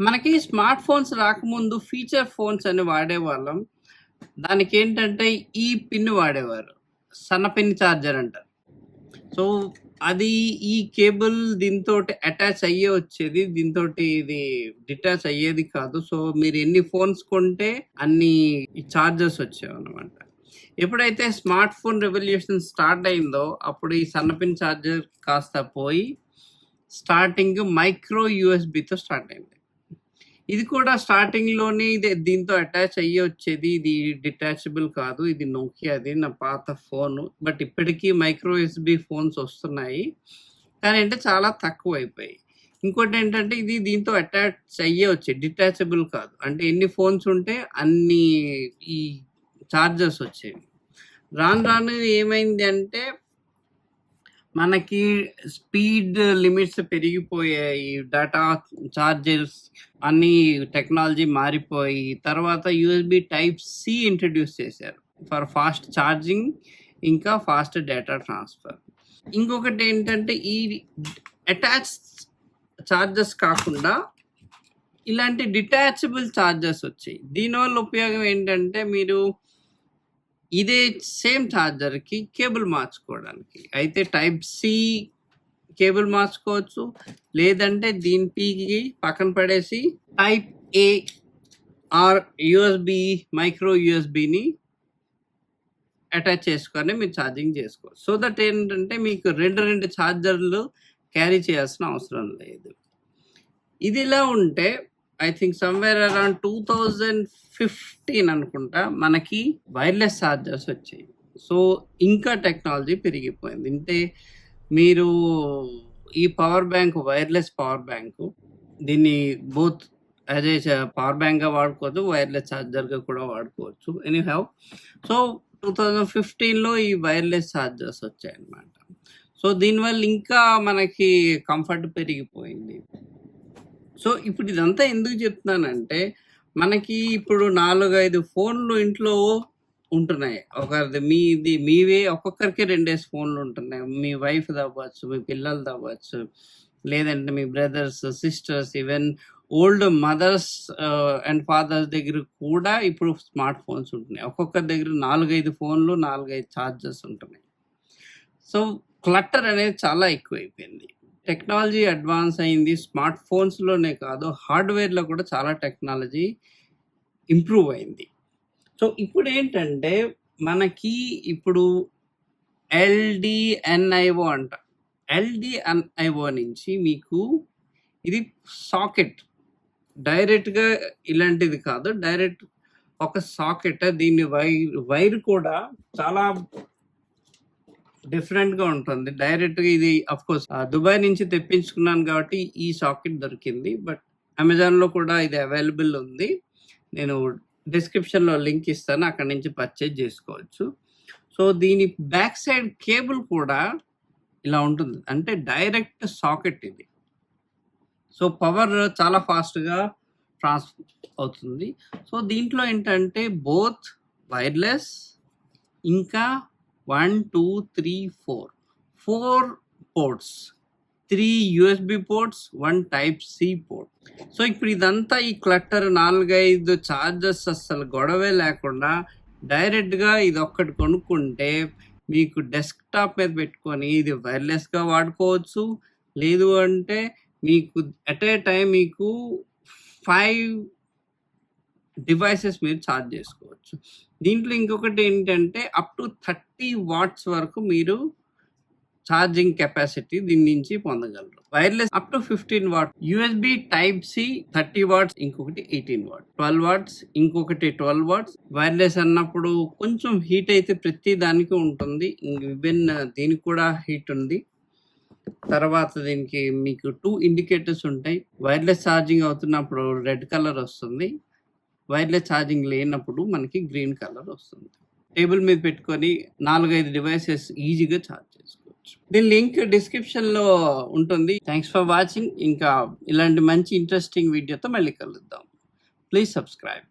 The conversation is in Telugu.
మనకి స్మార్ట్ ఫోన్స్ రాకముందు ఫీచర్ ఫోన్స్ అని వాడేవాళ్ళం. దానికేంటంటే ఈ పిన్ వాడేవారు. సన్న పిన్ ఛార్జర్ అంటారు. సో, అది ఈ కేబుల్ దీంతో అటాచ్ అయ్యే వచ్చేది. దీనితోటి ఇది డిటాచ్ అయ్యేది కాదు. సో, మీరు ఎన్ని ఫోన్స్ కొంటే అన్ని ఈ వచ్చేవన్నమాట. ఎప్పుడైతే స్మార్ట్ ఫోన్ రెవల్యూషన్ స్టార్ట్ అయిందో అప్పుడు ఈ సన్న పిన్ చార్జర్ కాస్త పోయి స్టార్టింగ్ మైక్రో యూఎస్‌బితో స్టార్ట్ అయింది. ఇది కూడా స్టార్టింగ్‌లోనే ఇది దీంతో అటాచ్ అయ్యి వచ్చేది. ఇది డిటాచబుల్ కాదు. ఇది నోకియాది నా పాత ఫోను. బట్ ఇప్పటికీ మైక్రో ఎస్బి ఫోన్స్ వస్తున్నాయి. కానీ అంటే చాలా తక్కువ అయిపోయాయి ఇంకోటి ఏంటంటే ఇది దీంతో అటాచ్ అయ్యే వచ్చేది. డిటాచబుల్ కాదు. అంటే ఎన్ని ఫోన్స్ ఉంటే అన్ని ఈ చార్జర్స్ వచ్చేవి. రాను రాను ఏమైంది అంటే మనకి స్పీడ్ లిమిట్స్ పెరిగిపోయాయి. డేటా చార్జర్స్ అన్నీ టెక్నాలజీ మారిపోయి తర్వాత యూఎస్‌బి టైప్ సి ఇంట్రడ్యూస్ చేశారు. ఫర్ ఫాస్ట్ ఛార్జింగ్ ఇంకా ఫాస్ట్ డేటా ట్రాన్స్‌ఫర్. ఇంకొకటి ఏంటంటే ఈ అటాచ్ ఛార్జెస్ కాకుండా ఇలాంటి డిటాచబుల్ చార్జర్స్ వచ్చాయి. దీనివల్ల ఉపయోగం ఏంటంటే మీరు ఇదే సేమ్ ఛార్జర్కి కేబుల్ మార్చుకోవడానికి. అయితే టైప్ సి కేబుల్ మార్చుకోవచ్చు. లేదంటే దీని పీకి పక్కన పడేసి type A or USB micro యుఎస్బిని attach చేసుకొని మీరు ఛార్జింగ్ చేసుకోవచ్చు. సో దట్ ఏంటంటే మీకు రెండు రెండు ఛార్జర్లు క్యారీ చేయాల్సిన అవసరం లేదు. ఇదిలా ఉంటే ఐ థింక్ సమ్‌వేర్ అరౌండ్ 2015 అనుకుంటా మనకి వైర్‌లెస్ ఛార్జర్స్ వచ్చాయి. సో, ఇంకా టెక్నాలజీ పెరిగిపోయింది. అంటే మీరు ఈ power bank wireless power bank దీన్ని బోత్ యాజ్ ఏ పవర్ బ్యాంక్‌గా వాడుకోవచ్చు. వైర్‌లెస్ ఛార్జర్గా కూడా వాడుకోవచ్చు. ఎనీ హ్యావ్ సో, 2015లో ఈ వైర్‌లెస్ ఛార్జర్స్ వచ్చాయన్నమాట. సో, దీనివల్ల ఇంకా మనకి కంఫర్ట్ పెరిగిపోయింది. సో, ఇప్పుడు ఇదంతా ఎందుకు చెప్తున్నానంటే మనకి ఇప్పుడు 4, 5 ఫోన్‌లు ఇంట్లో ఉంటున్నాయి. ఒకరిది మీది మీవే ఒక్కొక్కరికి రెండేసి ఫోన్‌లు ఉంటున్నాయి. మీ వైఫ్ అవ్వచ్చు, మీ పిల్లలది అవ్వచ్చు. లేదంటే మీ brothers, sisters even old mothers and fathers దగ్గర కూడా ఇప్పుడు స్మార్ట్ ఫోన్స్ ఉంటున్నాయి. ఒక్కొక్కరి దగ్గర 4, 5 ఫోన్‌లు, 4, 5 చార్జర్స్ ఉంటున్నాయి. సో, క్లటర్ అనేది చాలా ఎక్కువైపోయింది. టెక్నాలజీ అడ్వాన్స్ అయింది. స్మార్ట్ ఫోన్స్‌లోనే కాదు హార్డ్‌వేర్‌లో కూడా చాలా టెక్నాలజీ ఇంప్రూవ్ అయింది. సో, ఇప్పుడేంటంటే మనకి ఇప్పుడు ఎల్‌డిఎన్‌ఐఓ అంట. ఎల్‌డిఎన్‌ఐఓ నుంచి మీకు ఇది సాకెట్. డైరెక్ట్‌గా ఇలాంటిది కాదు. డైరెక్ట్ ఒక సాకెట్ దీని వైర్ వైర్ కూడా చాలా డిఫరెంట్‌గా ఉంటుంది. డైరెక్ట్‌గా ఇది ఆఫ్‌కోర్స్ కోర్స్ దుబాయ్ నుంచి తెప్పించుకున్నాను కాబట్టి ఈ సాకెట్ దొరికింది. బట్ అమెజాన్‌లో కూడా ఇది అవైలబుల్ ఉంది. నేను డిస్క్రిప్షన్‌లో లింక్ ఇస్తాను. అక్కడ నుంచి పర్చేజ్ చేసుకోవచ్చు. సో, దీని బ్యాక్ సైడ్ కేబుల్ కూడా ఇలా ఉంటుంది. అంటే డైరెక్ట్ సాకెట్ ఇది. సో, పవర్ చాలా ఫాస్ట్‌గా ట్రాన్స్‌ఫర్ అవుతుంది. సో, దీంట్లో ఏంటంటే బోత్ వైర్‌లెస్ ఇంకా 1, 2, 3, 4 4 ports. Three USB ports, one type C port. So, ఇప్పుడు ఇదంతా ఈ క్లటర్ 4, 5 చార్జర్స్ అస్సలు గొడవే లేకుండా డైరెక్ట్‌గా ఇది ఒక్కటి కొనుక్కుంటే మీకు డెస్క్‌టాప్ మీద పెట్టుకొని ఇది వైర్‌లెస్‌గా వాడుకోవచ్చు. లేదు అంటే మీకు ఎట్ ఎ టైం మీకు ఫైవ్ డివైసెస్ మీరు ఛార్జ్ చేసుకోవచ్చు. దీంట్లో ఇంకొకటి ఏంటంటే అప్ టు 30 వాట్స్ వరకు మీరు ఛార్జింగ్ కెపాసిటీ దీని నుంచి పొందగలరు. Wireless up to 15 watt. USB type C 30 watts ఇంకొకటి 18 వాట్. 12 వాట్స్ ఇంకొకటి 12 వాట్స్. వైర్‌లెస్ అన్నప్పుడు కొంచెం హీట్ అయితే ప్రతి దానికి ఉంటుంది. విభిన్న దీనికి కూడా హీట్ ఉంది. తర్వాత దీనికి మీకు టూ ఇండికేటర్స్ ఉంటాయి. వైర్‌లెస్ ఛార్జింగ్ అవుతున్నప్పుడు రెడ్ కలర్ వస్తుంది. వైర్‌లెస్ ఛార్జింగ్ లేనప్పుడు మనకి గ్రీన్ కలర్ వస్తుంది. టేబుల్ మీద పెట్టుకొని 4, 5 డివైసెస్ ఈజీగా చార్జ్ చేసుకోవచ్చు. దీని లింక్ డిస్క్రిప్షన్‌లో ఉంటుంది. Thanks for watching. ఇంకా ఇలాంటి మంచి ఇంట్రెస్టింగ్ వీడియోతో మళ్ళీ కలుద్దాం. Please subscribe.